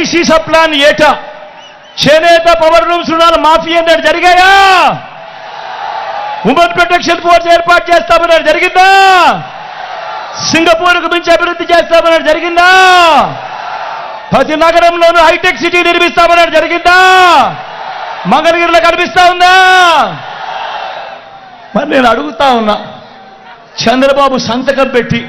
IC sub plan ఏటా. చేనేత power rooms రుణాలు మాఫీ అన్నాడు జరిగాయా? ఉమెన్ ప్రొటెక్షన్ ఫోర్స్ ఏర్పాటు చేస్తామన్నాడు జరిగిందా? సింగపూర్కు మించి అభివృద్ధి చేస్తామన్నాడు జరిగిందా? ప్రతి నగరంలోనూ హైటెక్ సిటీ నిర్మిస్తామన్నాడు జరిగిందా? మంగళగిరిలో కనిపిస్తా ఉందా? మరి నేను అడుగుతా ఉన్నా చంద్రబాబు సంతకం పెట్టి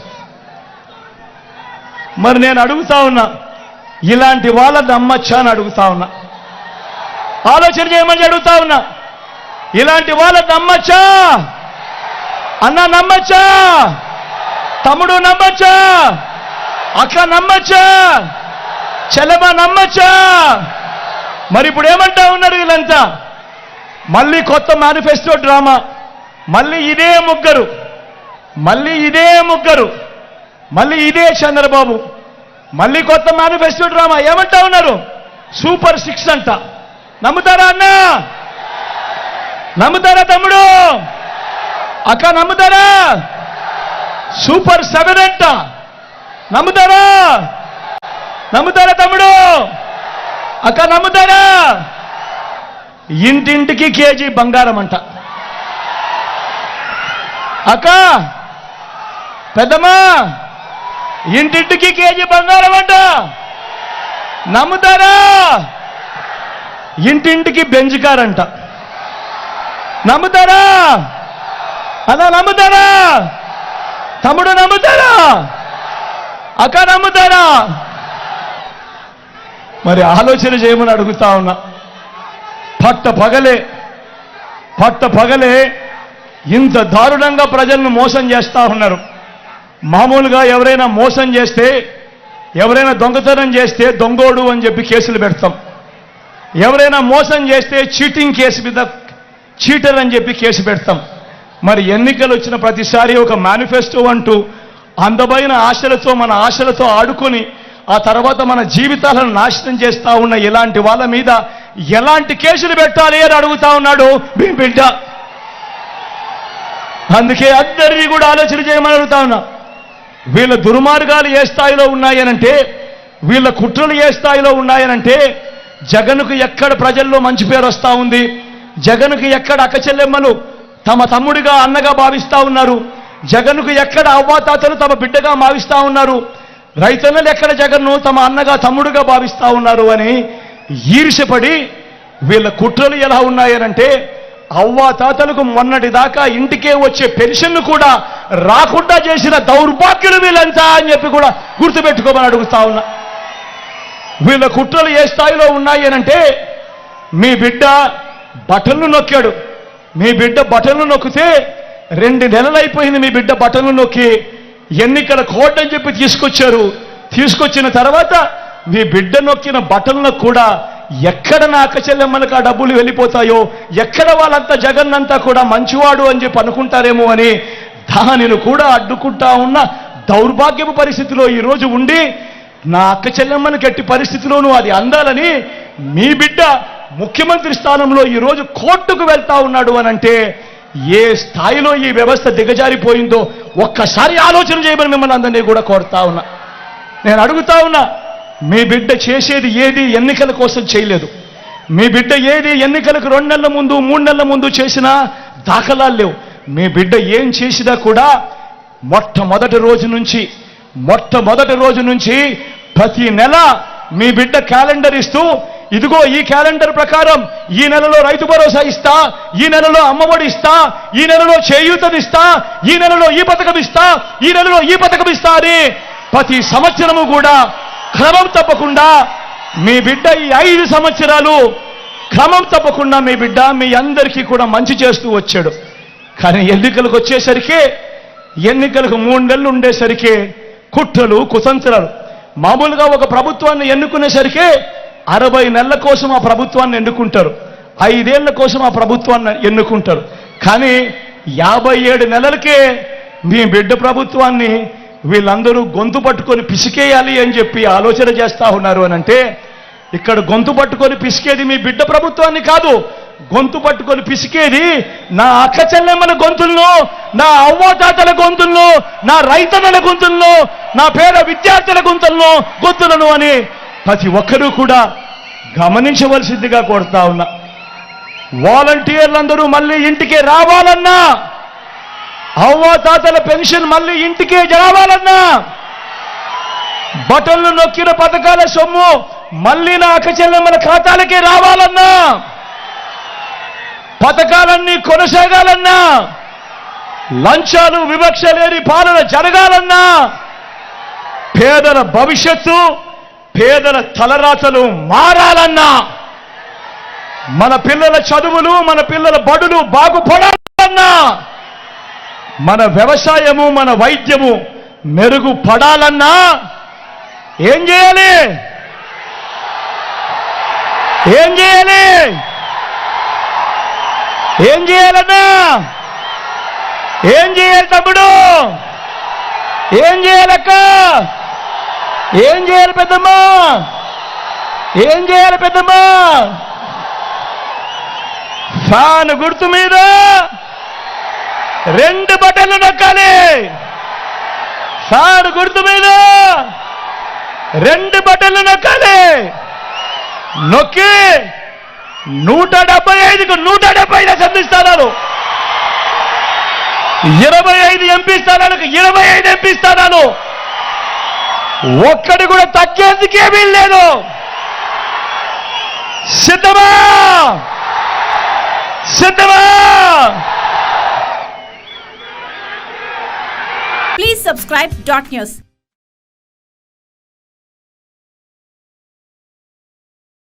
మరి నేను అడుగుతా ఉన్నా ఇలాంటి వాళ్ళ నమ్మచ్చా అని అడుగుతా ఉన్నా. ఆలోచన చేయమని అడుగుతా ఉన్నా ఇలాంటి వాళ్ళ నమ్మచ్చా అన్న నమ్మచ్చా? తమ్ముడు నమ్మచ్చా? అక్క నమ్మచ్చా? చెల్లెమ్మ నమ్మచ్చా? మరి ఇప్పుడు ఏమంటా ఉన్నారు వీళ్ళంతా మళ్ళీ కొత్త మేనిఫెస్టో డ్రామా మళ్ళీ ఇదే ముగ్గురు మళ్ళీ ఇదే ముగ్గురు. మళ్ళీ ఇదే చంద్రబాబు. మళ్ళీ కొత్త మేనిఫెస్టో డ్రామా ఏమంటా ఉన్నారు? సూపర్ సిక్స్ అంట. నమ్ముతారా అన్న? నమ్ముతారా తమ్ముడు? అక్క నమ్ముతారా? సూపర్ సెవెన్ అంట. నమ్ముతారా? నమ్ముతారా తమ్ముడు? అక్క నమ్ముతారా? ఇంటింటికి కేజీ బంగారం అంట. అక్క పెద్దమ్మా ఇంటింటికి కేజీ బంగారం అంట. నమ్ముతారా? ఇంటింటికి బెంజ్ కార్ అంట. నమ్ముతారా? అలా నమ్ముతారా? తమ్ముడు నమ్ముతారా? అక్క నమ్ముతారా? మరి ఆలోచన చేయమని అడుగుతా ఉన్నా. పట్ట పగలే పట్ట పగలే ఇంత దారుణంగా ప్రజలను మోసం చేస్తా ఉన్నారు. మామూలుగా ఎవరైనా మోసం చేస్తే ఎవరైనా దొంగతనం చేస్తే దొంగోడు అని చెప్పి కేసులు పెడతాం. ఎవరైనా మోసం చేస్తే చీటింగ్ కేసు మీద చీటర్ అని చెప్పి కేసు పెడతాం. మరి ఎన్నికలు వచ్చిన ప్రతిసారి ఒక మేనిఫెస్టో అంటూ అందమైన ఆశలతో మన ఆశలతో ఆడుకొని ఆ తర్వాత మన జీవితాలను నాశనం చేస్తా ఉన్న ఇలాంటి వాళ్ళ మీద ఎలాంటి కేసులు పెట్టాలి అని అడుగుతా ఉన్నాడు మీ బిడ్డ. అందుకే అందరినీ కూడా ఆలోచన చేయమని అడుగుతా ఉన్నా. వీళ్ళ దుర్మార్గాలు ఏ స్థాయిలో ఉన్నాయనంటే వీళ్ళ కుట్రలు ఏ స్థాయిలో ఉన్నాయనంటే జగన్కు ఎక్కడ ప్రజల్లో మంచి పేరు వస్తూ ఉంది జగన్కు ఎక్కడ అక్కచెల్లెమ్మలు తమ తమ్ముడిగా అన్నగా భావిస్తూ ఉన్నారు జగన్కు ఎక్కడ అవ్వాతాతలు తమ బిడ్డగా భావిస్తూ ఉన్నారు రైతన్నలు ఎక్కడ జగన్ను తమ అన్నగా తమ్ముడుగా భావిస్తూ ఉన్నారు అని ఈర్షపడి వీళ్ళ కుట్రలు ఎలా ఉన్నాయనంటే అవ్వాతాతలకు మొన్నటిదాకా మొన్నటి దాకా ఇంటికే వచ్చే పెన్షన్ను కూడా రాకుండా చేసిన దౌర్భాగ్యులు వీళ్ళంతా అని చెప్పి కూడా గుర్తుపెట్టుకోమని అడుగుతా ఉన్నా. వీళ్ళ కుట్రలు ఏ స్థాయిలో ఉన్నాయి అనంటే మీ బిడ్డ బటన్లు నొక్కాడు. మీ బిడ్డ బటన్లు నొక్కితే రెండు నెలలు అయిపోయింది మీ బిడ్డ బటన్లు నొక్కి. ఎన్నికల కోడ్ అని చెప్పి తీసుకొచ్చారు. తీసుకొచ్చిన తర్వాత మీ బిడ్డ నొక్కిన బటన్లకు కూడా ఎక్కడ నా అక్కచెల్లెమ్మలకు ఆ డబ్బులు వెళ్ళిపోతాయో ఎక్కడ వాళ్ళంతా జగన్ అంతా కూడా మంచివాడు అని చెప్పి అనుకుంటారేమో అని దానిని కూడా అడ్డుకుంటా ఉన్న దౌర్భాగ్యపు పరిస్థితిలో ఈరోజు ఉండి నా అక్క చెల్లెమ్మని గట్టి పరిస్థితిలోనూ అది అందాలని మీ బిడ్డ ముఖ్యమంత్రి స్థానంలో ఈరోజు కోర్టుకు వెళ్తా ఉన్నాడు అనంటే ఏ స్థాయిలో ఈ వ్యవస్థ దిగజారిపోయిందో ఒక్కసారి ఆలోచన చేయమని మిమ్మల్ని అందరినీ కూడా కోరుతా ఉన్నా. నేను అడుగుతా ఉన్నా మీ బిడ్డ చేసేది ఏది ఎన్నికల కోసం చేయలేదు. మీ బిడ్డ ఏది ఎన్నికలకు రెండు నెలల ముందు మూడు నెలల ముందు చేసినా దాఖలాలు లేవు. మీ బిడ్డ ఏం చేసినా కూడా మొట్టమొదటి రోజు నుంచి మొట్టమొదటి రోజు నుంచి ప్రతి నెల మీ బిడ్డ క్యాలెండర్ ఇస్తూ ఇదిగో ఈ క్యాలెండర్ ప్రకారం ఈ నెలలో రైతు భరోసా ఇస్తా ఈ నెలలో అమ్మఒడి ఇస్తా ఈ నెలలో చేయూతనిస్తా ఈ నెలలో ఈ పథకం ఇస్తా ఈ నెలలో ఈ పథకం ఇస్తా అని ప్రతి సంవత్సరము కూడా క్రమం తప్పకుండా మీ బిడ్డ ఈ ఐదు సంవత్సరాలు క్రమం తప్పకుండా మీ బిడ్డ మీ అందరికీ కూడా మంచి చేస్తూ వచ్చాడు. కానీ ఎన్నికలకు వచ్చేసరికి ఎన్నికలకు మూడు నెలలు ఉండేసరికి కుట్రలు కుతంత్రాలు మామూలుగా ఒక ప్రభుత్వాన్ని ఎన్నుకునేసరికి అరవై నెలల కోసం ఆ ప్రభుత్వాన్ని ఎన్నుకుంటారు. ఐదేళ్ళ కోసం ఆ ప్రభుత్వాన్ని ఎన్నుకుంటారు. కానీ యాభై ఏడు నెలలకే మీ బిడ్డ ప్రభుత్వాన్ని వీళ్ళందరూ గొంతు పట్టుకొని పిసికేయాలి అని చెప్పి ఆలోచన చేస్తా ఉన్నారు అని అంటే ఇక్కడ గొంతు పట్టుకొని పిసికేది మీ బిడ్డ ప్రభుత్వాన్ని కాదు గొంతు పట్టుకొని పిసికేది? నా అక్క చెల్లెమ్మల గొంతుల్లో నా అవ్వాతాతల గొంతుల్లో నా రైతన్నల గొంతుల్లో నా పేద విద్యార్థుల గొంతుల్లో గొంతులను అని ప్రతి ఒక్కరూ కూడా గమనించవలసిందిగా కోరుతా ఉన్నా. వాలంటీర్లందరూ మళ్ళీ ఇంటికి రావాలన్నా అవ్వాతాతల పెన్షన్ మళ్ళీ ఇంటికే రావాలన్నా బటన్లు నొక్కిన పథకాల సొమ్ము మళ్ళీ నా అక్కచెల్లెమ్మల ఖాతాలకే రావాలన్నా పథకాలన్నీ కొనసాగాలన్నా లంచాలు వివక్ష లేని పాలన జరగాలన్నా పేదల భవిష్యత్తు పేదల తలరాతలు మారాలన్నా మన పిల్లల చదువులు మన పిల్లల బడులు బాగుపడాలన్నా మన వ్యవసాయము మన వైద్యము మెరుగుపడాలన్నా ఏం చేయాలి? ఏం చేయాలి? ఏం చేయాలన్నా? ఏం చేయాలి తమ్ముడు? ఏం చేయాలక్క? ఏం చేయాలి పెద్దమ్మా? ఏం చేయాలి పెద్దమ్మా? ఫ్యాన్ గుర్తు మీద రెండు బటన్లు నొక్కాలి. ఫ్యాన్ గుర్తు మీద రెండు బటన్లు నొక్కాలి. నొక్కి నూట డెబ్బై ఐదుకు నూట ఐదు అసెంబ్లీ స్థానాలు. ఇరవై ఐదు ఎంపీ స్థానాలకు ఇరవై ఐదు ఎంపీ స్థానాలు. ఒక్కడి కూడా తగ్గేందుకే వీల్లేదు సిద్ధమా? సిద్ధమా? Please subscribe dot news